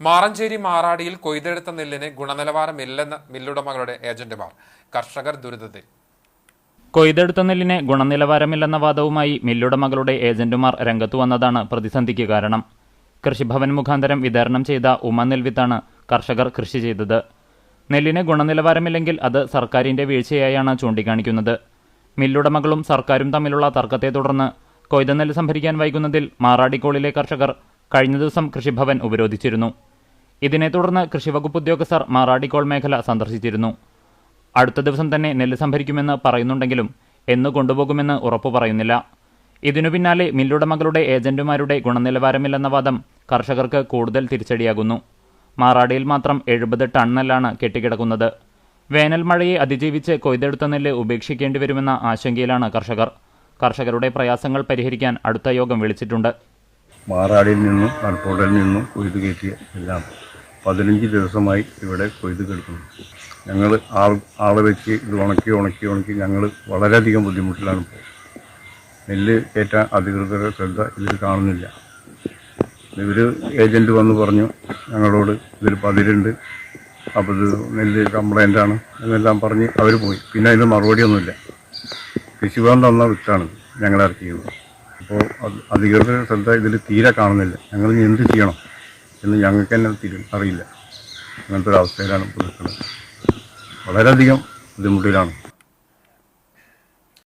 മാറഞ്ചേരി മാറാടിയിൽ കൊയ്തെടുത്ത നെല്ലിന് ഗുണനിലവാരമില്ലെന്ന് മില്ലുടമകളുടെ ഏജന്റുമാർ. കർഷകർ ദുരിതത്തിൽ. കൊയ്തെടുത്ത നെല്ലിന് ഗുണനിലവാരമില്ലെന്ന വാദവുമായി മില്ലുടമകളുടെ ഏജന്റുമാർ രംഗത്തു വന്നതാണ് പ്രതിസന്ധിക്ക് കാരണം. കൃഷിഭവൻ മുഖാന്തരം വിതരണം ചെയ്ത ഉമ നെൽവിത്താണ് കർഷകർ കൃഷി ചെയ്തത്. നെല്ലിന് ഗുണനിലവാരമില്ലെങ്കിൽ അത് സർക്കാരിന്റെ വീഴ്ചയായാണ് ചൂണ്ടിക്കാണിക്കുന്നത്. മില്ലുടമകളും സർക്കാരും തമ്മിലുള്ള തർക്കത്തെ തുടർന്ന് കൊയ്ത നെല്ല് സംഭരിക്കാൻ വൈകുന്നതിൽ മാറാടിക്കോളിലെ കർഷകർ കഴിഞ്ഞ ദിവസം കൃഷിഭവൻ ഉപരോധിച്ചിരുന്നു. ഇതിനെ തുടർന്ന് കൃഷിവകുപ്പ് ഉദ്യോഗസ്ഥർ മാറാടിക്കോൾ മേഖല സന്ദർശിച്ചിരുന്നു. അടുത്ത ദിവസം തന്നെ നെല്ല് സംഭരിക്കുമെന്ന് പറയുന്നുണ്ടെങ്കിലും എന്ന് കൊണ്ടുപോകുമെന്ന് ഉറപ്പു പറയുന്നില്ല. ഇതിനു പിന്നാലെ മില്ലുടമകളുടെ ഏജന്റുമാരുടെ ഗുണനിലവാരമില്ലെന്ന വാദം കർഷകർക്ക് കൂടുതൽ തിരിച്ചടിയാകുന്നു. മാറാടിയിൽ മാത്രം എഴുപത് ടൺ നെല്ലാണ് കെട്ടിക്കിടക്കുന്നത്. വേനൽ മഴയെ അതിജീവിച്ച് കൊയ്തെടുത്ത നെല്ല് ഉപേക്ഷിക്കേണ്ടി വരുമെന്ന ആശങ്കയിലാണ് കർഷകർ. കർഷകരുടെ പ്രയാസങ്ങൾ പരിഹരിക്കാൻ അടുത്ത യോഗം വിളിച്ചിട്ടുണ്ട്. മാറാടിയിൽ നിന്നും കടപ്പോടലിൽ നിന്നും കൊയ്ത് കയറ്റിയ എല്ലാം പതിനഞ്ച് ദിവസമായി ഇവിടെ കൊയ്ത് കിടക്കുന്നു. ഞങ്ങൾ ആൾ ആളെ വെച്ച് ഇത് ഉണക്കി ഉണക്കി ഉണക്കി ഞങ്ങൾ വളരെയധികം ബുദ്ധിമുട്ടിലാണ് ഇപ്പോൾ. നെല്ല് കയറ്റാൻ അധികൃതരുടെ ശ്രദ്ധ ഇതിൽ കാണുന്നില്ല. ഇവർ ഏജന്റ് വന്ന് പറഞ്ഞു ഞങ്ങളോട് ഇതിൽ പതിരുണ്ട്. അപ്പോൾ ഇത് നെല്ല് ആണ് എന്നെല്ലാം പറഞ്ഞ് അവർ പോയി. പിന്നെ അതിന് മറുപടിയൊന്നുമില്ല കൃഷിഭവൻ തന്ന വിത്താണ് ഞങ്ങൾ ഇറക്കിയത്. അപ്പോൾ അധികൃതരുടെ ശ്രദ്ധ ഇതിൽ തീരെ കാണുന്നില്ല. ഞങ്ങൾ എന്ത് ചെയ്യണം? എന്ന് ഞങ്ങൾക്ക് തന്നെ തിരി അറിയില്ല. അങ്ങനത്തെ ഒരു അവസ്ഥയിലാണ് ഇപ്പോൾ നിൽക്കുന്നത് വളരെയധികം ബുദ്ധിമുട്ടിലാണ്.